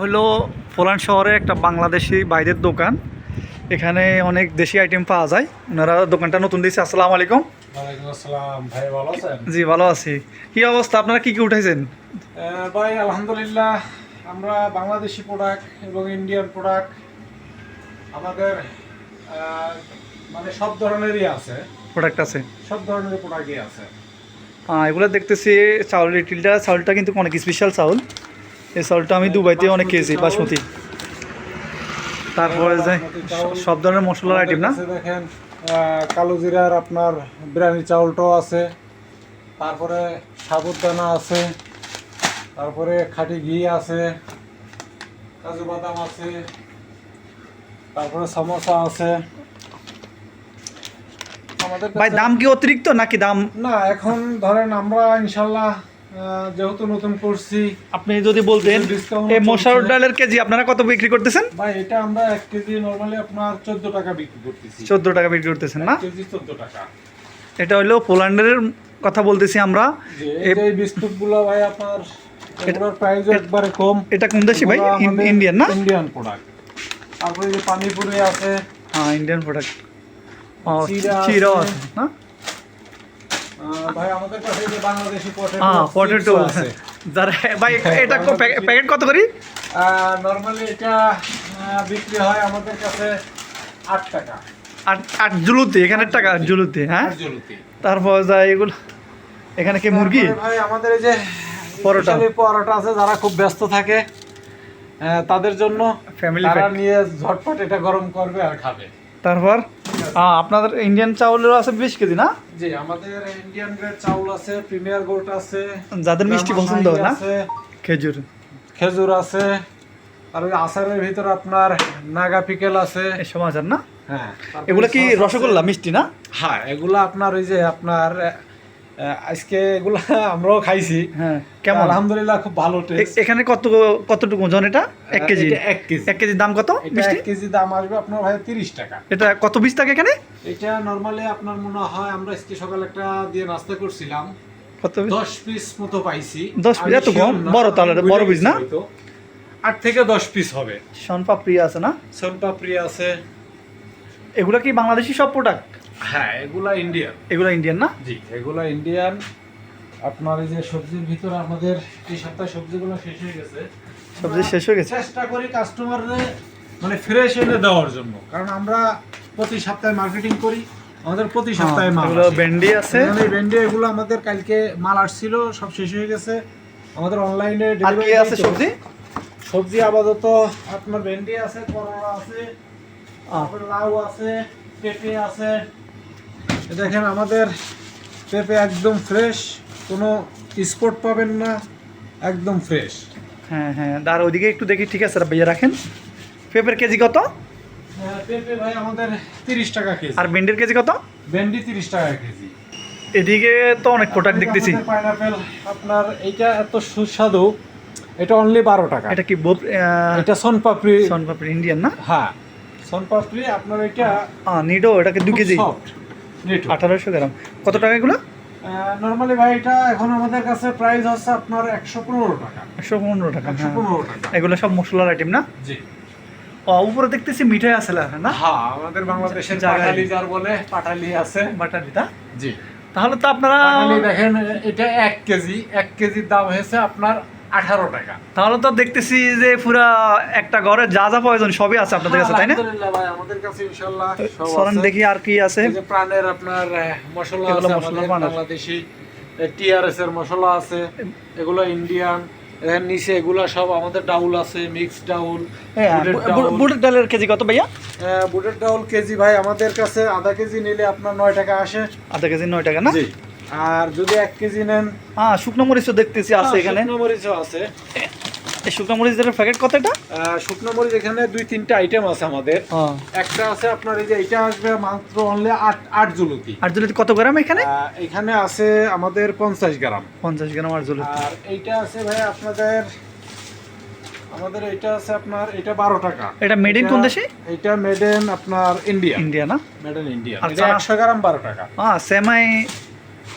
হলো পোল্যান্ড শহরে একটা বাংলাদেশি বাইরের দোকান। এখানে অনেক দেশি আইটেম পাওয়া যায়। ওনারা দোকানটা নতুন দিয়েছে। আসসালামু আলাইকুম। ওয়ালাইকুম আসসালাম। ভাই জি ভালো আছি। কি অবস্থা? আপনারা কি কি উঠেছেন ভাই আলহামদুলিল্লাহ। আমরা বাংলাদেশি প্রোডাক্ট এবং ইন্ডিয়ান প্রোডাক্ট আমাদের মানে সব ধরনেরই আছে। প্রোডাক্ট আছে। সব ধরনের প্রোডাক্টই আছে। হ্যাঁ এগুলো দেখতেছি চাউল রিটিলটা চাউলটা কিন্তু অনেক স্পেশাল চাউল। এই চাউলটা আমি দুবাইতে অনেক খেয়েছি বাসমতি। তারপরে যে সব ধরনের মশলার আইটেম না? দেখেন কালো জিরার আপনার বিরিয়ানি চাউলটাও আছে তারপরে সাবুদানা আছে তারপরে খাটি ঘি আছে কাজু বাদাম আছে তারপরে সমোসা আছে। আমাদের ভাই দাম কি অতিরিক্ত নাকি দাম? না এখন ধরেন আমরা ইনশাল্লাহ যেহেতু নতুন করছি আপনি যদি বলতেন এই মশার ডালের কেজি আপনারা কত বিক্রি করতেছেন? ভাই এটা আমরা এক কেজি নর্মালি আপনার চোদ্দ টাকা বিক্রি করতেছি। চোদ্দ টাকা বিক্রি করতেছেন না? কেজি চোদ্দ টাকা। এটা হলো পোল্যান্ডের কথা বলতেছি আমরা। এই যে বিস্কুট ভাই আপনার এগুলোর প্রাইস একবারে কম। এটা কোন দেশি ভাই? ইন্ডিয়ান না? ইন্ডিয়ান প্রোডাক্ট তারপরে যে পানিপুরি আছে। হ্যাঁ ইন্ডিয়ান প্রোডাক্ট আছে। আছে না? ভাই আমাদের কাছে যে বাংলাদেশি পটেটো হ্যাঁ পটেটো যারা ভাই এটা প্যাকেট কত করি? নরমালি এটা বিক্রি হয় আমাদের কাছে আট টাকা। আট আট জুলুতে এখানের টাকা জুলুতে হ্যাঁ? তারপর যায় এগুলো। এখানে কি মুরগি? ভাই আমাদের এই যে পরোটা। পরোটা আছে যারা খুব ব্যস্ত থাকে তাদের জন্য তারা নিয়ে ঝটপট এটা গরম করবে আর খাবে। তারপর? হ্যাঁ আপনাদের ইন্ডিয়ান চাউলেরও আছে বিশ কেজি না? জি আমাদের ইন্ডিয়ান গ্রেড চাউল আছে প্রিমিয়ার গোল্ড আছে যাদের মিষ্টি পছন্দ হয় না? খেজুর। খেজুর আছে আর ওই আচারের ভিতর আপনার নাগা পিকেল আছে। আছে না? হ্যাঁ এগুলো কি রসগোল্লা মিষ্টি না? হ্যাঁ এগুলো আপনার ওই যে আপনার আজকে এগুলা আমরাও খাইছি। হ্যাঁ কেমন? আলহামদুলিল্লাহ খুব ভালো টেস্ট এখানে কত কতটুকু ওজন এটা? এক কেজি? এক কেজি। এক কেজির দাম কত? এক কেজি দাম আসবে আপনার ভাই তিরিশ টাকা। এটা কত পিস থাকে এখানে? এটা নর্মালি আপনার মনে হয় আমরা আজকে সকালে একটা দিয়ে নাস্তা করছিলাম। কত দশ পিস মতো পাইছি। 10 piece, আমি এত কম? বড় তাহলে, বড় piece না? আট থেকে দশ পিস হবে। শনপাপড়ি আছে না? সোনপাপড়ি আছে। এগুলো কি বাংলাদেশি সব প্রোডাক্ট হ্যাঁ এগুলা ইন্ডিয়ান এগুলো ইন্ডিয়ান না? জি এগুলা ইন্ডিয়ান আপনার এই যে সবজির ভিতরে আমাদের এই সপ্তাহে সবজিগুলো শেষ হয়ে গেছে। সবজি শেষ হয়ে গেছে? চেষ্টা করি কাস্টমারদের মানে ফ্রেশ এনে দেওয়ার জন্য। কারণ আমরা প্রতি সপ্তাহে মার্কেটিং করি আমাদের প্রতি সপ্তাহে মাল হ্যাঁ, এগুলো ভেন্ডি আছে। এই ভেন্ডি এগুলো আমাদের কালকে মাল আসছিল সব শেষ হয়ে গেছে। আমাদের অনলাইনে কি আছে সবজি? সবজি আপাতত আপনার ভেন্ডি আছে করলা আছে লাউ আছে পেঁপে আছে দেখেন আমাদের পেঁপে একদম ফ্রেশ কোনো স্পট পাবেন না একদম ফ্রেশ হ্যাঁ হ্যাঁ আর ওইদিকে একটু দেখি ঠিক আছে ভাইয়া রাখেন। পেঁপের কেজি কত? পেঁপে ভাই আমাদের তিরিশ টাকা কেজি। আর ভেন্ডির কেজি কত? ভেন্ডি তিরিশ টাকা কেজি। এদিকে তো অনেক প্রোডাক্ট দেখতেছি। পাইনাপেল আপনার এইটা এত সুস্বাদু এটা অনলি বারো টাকা। এটা কি এটা সোনপাপড়ি। সনপাপড়ি ইন্ডিয়ান না? হ্যাঁ সোনপাপড়ি আপনার এটা হ্যাঁ নিডো এটাকে দু কেজি। সফট আঠারোশো গ্রাম। কত টাকা এগুলো? নর্মালি ভাই এটা এখন আমাদের কাছে প্রাইস হচ্ছে আপনার একশো পনেরো টাকা। একশো পনেরো টাকা। একশো পনেরো টাকা। এগুলো সব মশলার আইটেম না? জি। ও উপরে দেখতেছি মিঠাই আছে না? হ্যাঁ আমাদের বাংলাদেশের পাটালি যার বলে পাটালি আছে। দিতা জি। তাহলে তো আপনারা দেখেন এটা এক কেজি। এক কেজির দাম হয়েছে আপনার আঠারো টাকা। তাহলে তো দেখতেছি যে পুরা একটা ঘরে যা যা প্রয়োজন সবই আছে আপনাদের কাছে তাই না? আমাদের কাছে ইনশাআল্লাহ সব দেখি আর কি আছে। প্রাণের আপনার মশলা আছে বাংলাদেশি টিআরএস এর মশলা আছে এগুলো ইন্ডিয়ান এর নিচে এগুলো সব আমাদের ডাউল আছে মিক্স ডাউল বুটের ডালের কেজি কত ভাইয়া? বুটের ডাউল কেজি ভাই আমাদের কাছে আধা কেজি নিলে আপনার নয় টাকা আসে। আধা কেজি নয় টাকা না? আর যদি এক কেজি নেন? হ্যাঁ শুকনো মরিচও দেখতেছি আছে হ্যাঁ, এখানে। শুকনো মরিচও আছে। এই শুকনো মরিচের প্যাকেট কত এটা? শুকনো মরিচ এখানে দুই তিনটা আইটেম আছে আমাদের। হ্যাঁ। একটা আছে আপনার এই যে এটা আসবে মাত্র অনলি আট আট জুলুকি। আর জুলিতে কত গ্রাম এখানে? এখানে আছে আমাদের পঞ্চাশ গ্রাম। পঞ্চাশ গ্রাম আর জুলিতে আর এইটা আছে ভাই আপনাদের আমাদের এটা আছে আপনার এটা বারো টাকা। এটা মেড in কোন দেশে? এটা মেড ইন আপনার ইন্ডিয়া ইন্ডিয়া না? মেড ইন ইন্ডিয়া এটা চানা? একশো গ্রাম বারো টাকা। হ্যাঁ সেমাই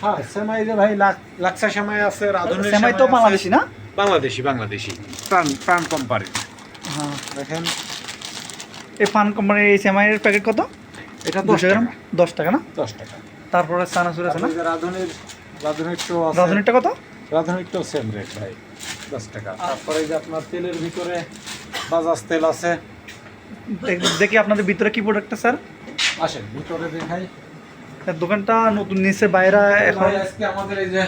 হ্যাঁ সেমাই যে ভাই লাক্সা সেমাই আছে সেমাই তো বাংলাদেশি না? বাংলাদেশি বাংলাদেশি। প্রাণ প্রাণ কোম্পানি হ্যাঁ দেখেন। এই ফান কোম্পানির এই সেমাইয়ের প্যাকেট কত? এটা দশ দুশো গ্রাম? দশ টাকা না? দশ টাকা। তারপরে সানাসুর আছে না? রাঁধুনির কত? সেম রেট ভাই দশ টাকা। তারপরে যে আপনার তেলের ভিতরে বাজাজ তেল আছে। দেখি আপনাদের ভিতরে কি প্রোডাক্ট স্যার? আসেন ভিতরে দেখাই। দোকানটা নতুন নিচে বাইরে এখন আজকে আমাদের এই যে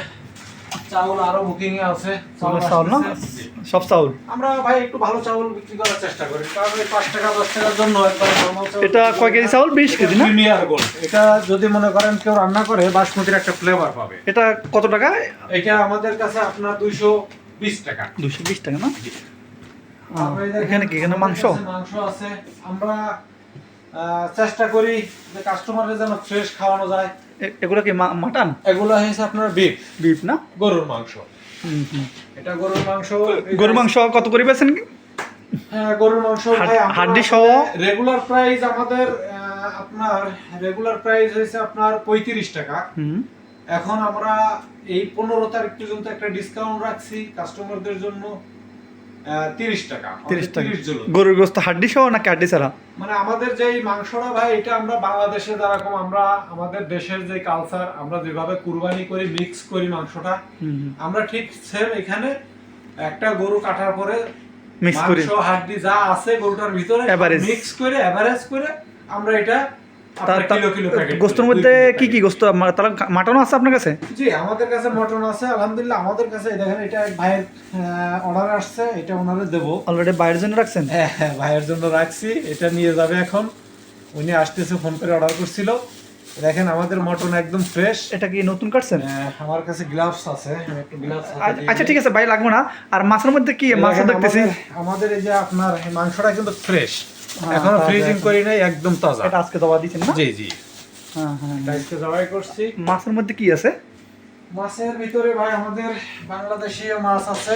চাউল আরও বুকিং এ আছে চাউল না? সব চাউল? আমরা ভাই একটু ভালো চাউল বিক্রি করার চেষ্টা করি কারণ এই পাঁচ টাকা দশ টাকার জন্য একবার normal চাউল এটা কয় কেজি চাউল? বিশ কেজি না? প্রিমিয়ার গোল্ড এটা যদি মনে করেন কেউ রান্না করে বাসমতির একটা ফ্লেভার পাবে। এটা কত টাকা? এটা আমাদের কাছে আপনার দুইশো বিশ টাকা। দুশো বিশ টাকা না? এখানে কি? এখানে মাংস? মাংস আছে। আমরা চেষ্টা করি যে কাস্টমারের যেন ফ্রেশ খাওয়ানো যায়। এগুলো কি মাটন? এগুলো হয়েছে আপনার বিফ বিফ না? গরুর মাংস। এটা গরুর মাংস গরুর মাংস কত করে বেছেন হ্যাঁ গরুর মাংস হাড- হাড্ডি সহ? রেগুলার প্রাইস আমাদের আপনার রেগুলার প্রাইস হয়েছে আপনার পঁয়ত্রিশ টাকা। এখন আমরা এই পনেরো তারিখ পর্যন্ত একটা ডিসকাউন্ট রাখছি কাস্টমারদের জন্য তিরিশ টাকা। তিরিশ টাকা। গরুর গোস্ত হাড্ডি সহ নাকি হাড্ডি ছাড়া? মানে আমাদের যে মাংসরা মাংসটা ভাই এটা আমরা বাংলাদেশে যেরকম আমরা আমাদের দেশের যে কালচার আমরা যেভাবে কুরবানি করি মিক্স করি মাংসটা। আমরা ঠিক সেম এখানে একটা গরু কাটার পরে মিক্স করি। মাংস হাড্ডি যা আছে গরুটার ভিতরে মিক্স করে এভারেজ করে আমরা এটা গোস্তর মধ্যে কি কি গোস্ত? তাহলে মাটনও আছে আপনার কাছে? জি আমাদের কাছে মটন আছে আলহামদুলিল্লাহ আমাদের কাছে দেখেন এটা ভাইয়ের অর্ডার আসছে এটা ওনারে দেবো। অলরেডি বাইরের জন্য রাখছেন? হ্যাঁ হ্যাঁ ভাইয়ের জন্য রাখছি এটা নিয়ে যাবে এখন। উনি আসতেছে ফোন করে অর্ডার করছিল। দেখেন আমাদের মটন একদম ফ্রেশ এটা কি নতুন কাটছেন? আমার কাছে গ্লাভস আছে। আমি একটু গ্লাভস আচ্ছা- আচ্ছা ঠিক আছে ভাই লাগবে না। আর মাছের মধ্যে কি মাছ দেখতেছি? আমাদের এই যে আপনার মাংসটা কিন্তু ফ্রেশ হ্যাঁ, এখনও ফ্রিজিং করি নাই একদম তাজা। এটা আজকে দবা দিচ্ছেন না? জি জি। হ্যাঁ হ্যাঁ আজকে জবাই করছি। মাছের মধ্যে কি আছে? মাছের ভিতরে ভাই আমাদের বাংলাদেশীয় মাছ আছে।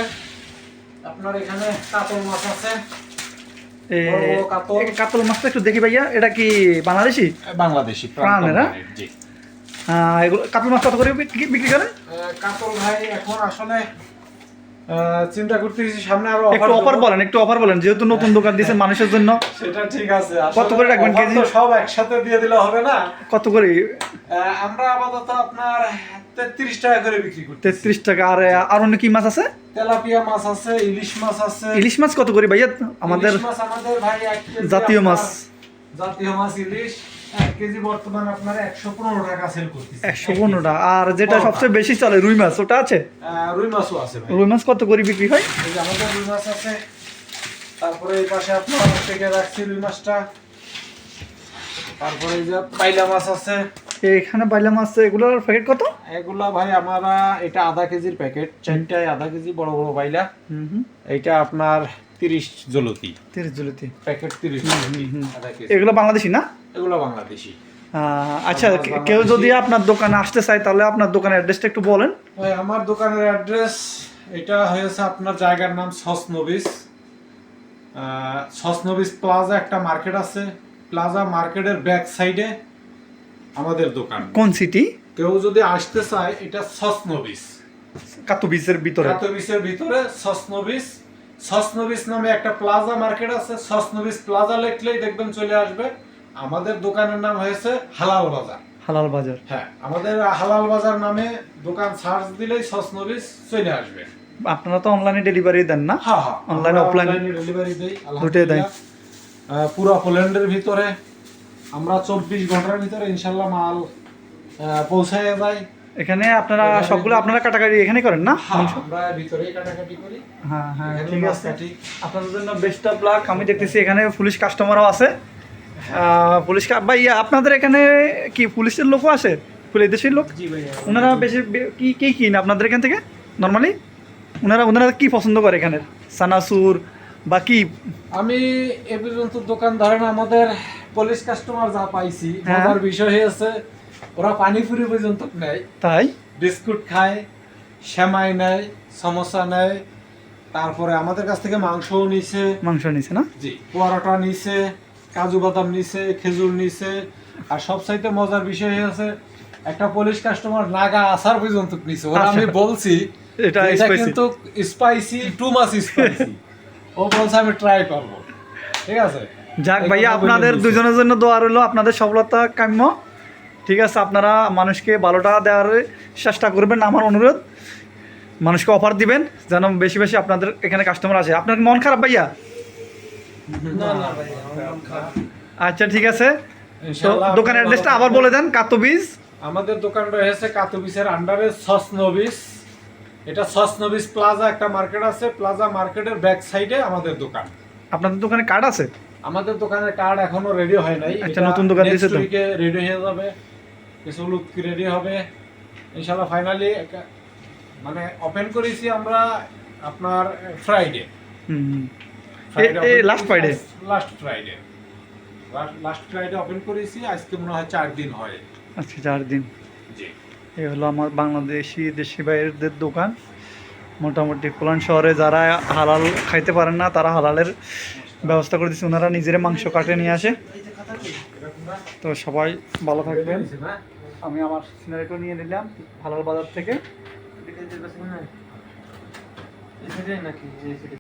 আপনার এখানে কাতল মাছ আছে। কাতল। মাছটা একটু দেখি ভাইয়া এটা কি বাংলাদেশি? বাংলাদেশি প্রাণের, হ্যাঁ? এগুলো কাতল মাছ কত করে বিক্রি- বিক্রি করেন? কাতল ভাই এখন আসলে চিন্তা করতেছি সামনে আরও একটু অফার বলেন একটু অফার বলেন যেহেতু নতুন দোকান দিয়েছেন মানুষের জন্য। সেটা ঠিক আছে কত করে রাখবেন কেজি? সব একসাথে দিয়ে দিলে হবে না। কত করে? আমরা আপাতত আপনার তেত্রিশ টাকা করে বিক্রি করতে তেত্রিশ টাকা আর আর অন্য কি মাছ আছে? তেলাপিয়া মাছ আছে ইলিশ মাছ আছে। ইলিশ মাছ কত করে ভাইয়া? আমাদের ইলিশ মাছ আমাদের ভাই জাতীয় মাছ। জাতীয় মাছ ইলিশ। কেজি বর্তমান আপনার একশো পনেরো টাকা সেল করতেছে। একশো পনেরোটা আর যেটা সবচেয়ে বেশি চলে রুই মাছ ওটা আছে? রুই মাছও আছে ভাই। রুই মাছ কত করে বিক্রি হয়? এই যে আমাদের রুই মাছ আছে তারপরে এই পাশে আপনার থেকে রাখছি রুই মাছটা। তারপরে এই যে পাইলা মাছ আছে। এখানে বাইলা মাছ এগুলোর প্যাকেট কত? এগুলা ভাই আমরা এটা আধা কেজির প্যাকেট চারটায় আধা কেজি বড় বড় বাইলা হুম হুম। এইটা আপনার তিরিশ জলতি তিরিশ জুলিতে প্যাকেট তিরিশ এগুলো বাংলাদেশি না? এগুলো বাংলাদেশি। আচ্ছা কেউ যদি আপনার দোকানে আসতে চায় তাহলে আপনার দোকানের অ্যাড্রেসটা একটু বলেন। ভাই আমার দোকানের অ্যাড্রেস এটা হয়েছে আপনার জায়গার নাম সসনবিস সসনবিস প্লাজা একটা মার্কেট আছে। প্লাজা মার্কেটের ব্যাক সাইডে আমাদের দোকান। কোন সিটি? কেউ যদি আসতে চায় এটা সসনবিস কাতুবিসের ভিতরে। কাতবিসের ভিতরে সসনবিস সসনবিস নামে একটা প্লাজা মার্কেট আছে। সসনবিস প্লাজা লিখলেই দেখবেন চলে আসবে। আমাদের দোকানের নাম হয়েছে হালাল বাজার। হালাল বাজার। হ্যাঁ আমাদের হালাল বাজার নামে দোকান সার্চ দিলেই সসনবিস চলে আসবে। আপনারা তো অনলাইনে ডেলিভারি দেন না? হ্যাঁ হ্যাঁ Online, আমরা ডেলিভারি দেই দুটোই। আলহামদুলিল্লাহ। পুরো পোল্যান্ডের ভিতরে আমরা চব্বিশ ঘণ্টার ভিতরে ইনশাল্লাহ মাল পৌঁছায় যায় এখানে আপনারা সবগুলো আপনারা কাটাকাটি এখানে করেন না? হ্যাঁ, আমরা ভিতরেই কাটাকাটি করি। হ্যাঁ হ্যাঁ ঠিক আছে। আপনাদের জন্য বেস্ট অফ লাক আমি দেখতেছি এখানে পুলিশ কাস্টমারও আছে। পুলিশ কা- ভাই আপনাদের এখানে কি পুলিশের লোকও আসে পুলিশ দেশের লোক? ওনারা বেশি কি কি কিন আপনাদের এখান থেকে? নর্মালি ওনারা ওনারা কি পছন্দ করে এখানে সানাসুর বা কি? আমি এ পর্যন্ত দোকান ধরেন আমাদের পুলিশ কাস্টমার যা পাইছি হ্যাঁ। মজার বিষয় হয়েছে ওরা পানিপুরি পর্যন্ত নেয়। তাই? বিস্কুট খায় সেমাই নেয় সমোসা নেয় তারপরে আমাদের কাছ থেকে মাংসও নিছে। মাংস নিছে না? জি পরোটা নিছে কাজু বাদাম নিছে খেজুর নিছে। আর সবচাইতে মজার বিষয় হয়েছে একটা পুলিশ কাস্টমার নাগা আসার পর্যন্ত নিছে। ওরা আমি আচ্ছা। বলছি এটা এটা কিন্তু স্পাইসি টু মাছ স্পাইসি ও বলছে আমি ট্রাই করব। ঠিক আছে? যাক ভাইয়া আপনাদের দুজনের জন্য দোয়া রইল। আপনাদের সফলতা কাম্য। ঠিক আছে আপনারা মানুষকে ভালোটা দেওয়ার চেষ্টা করবেন আমার অনুরোধ। মানুষকে অফার দিবেন যেন বেশি বেশি আপনাদের এখানে কাস্টমার আসে। আপনার মন খারাপ ভাইয়া। আচ্ছা ঠিক আছে। তো দোকানের অ্যাড্রেসটা আবার বলে দেন কাতবিজ আমাদের দোকান রয়েছে কাতুবিসের আন্ডারে সস নবিস এটা সস নবিস প্লাজা একটা মার্কেট আছে প্লাজা মার্কেটের ব্যাক সাইডে আমাদের দোকান। আপনাদের দোকানে কার্ড আছে? আমাদের দোকানের কার্ড এখনও রেডি হয় নাই। আচ্ছা, নতুন দোকান দিয়েছে তো? রেডি হয়ে যাবে। কিছু লুক রেডি হবে? ইনশাআল্লাহ ফাইনালি মানে ওপেন করেছি আমরা আপনার ফ্রাইডে। এ- এ last Friday last Friday last Friday open করেছি আজকে মনে হয় চার দিন হয়। আচ্ছা চার দিন। জি। এই হলো আমার বাংলাদেশি দেশি ভাইয়েরদের দোকান। মোটামুটি কোলান শহরে যারা হালাল খাইতে পারেন না তারা হালালের ব্যবস্থা করে দিচ্ছে ওনারা নিজেরা মাংস কাটে নিয়ে আসে? তো সবাই ভালো থাকবেন। আমি আমার সিনারিটা নিয়ে নিলাম ভালো বাজার থেকে নাকি?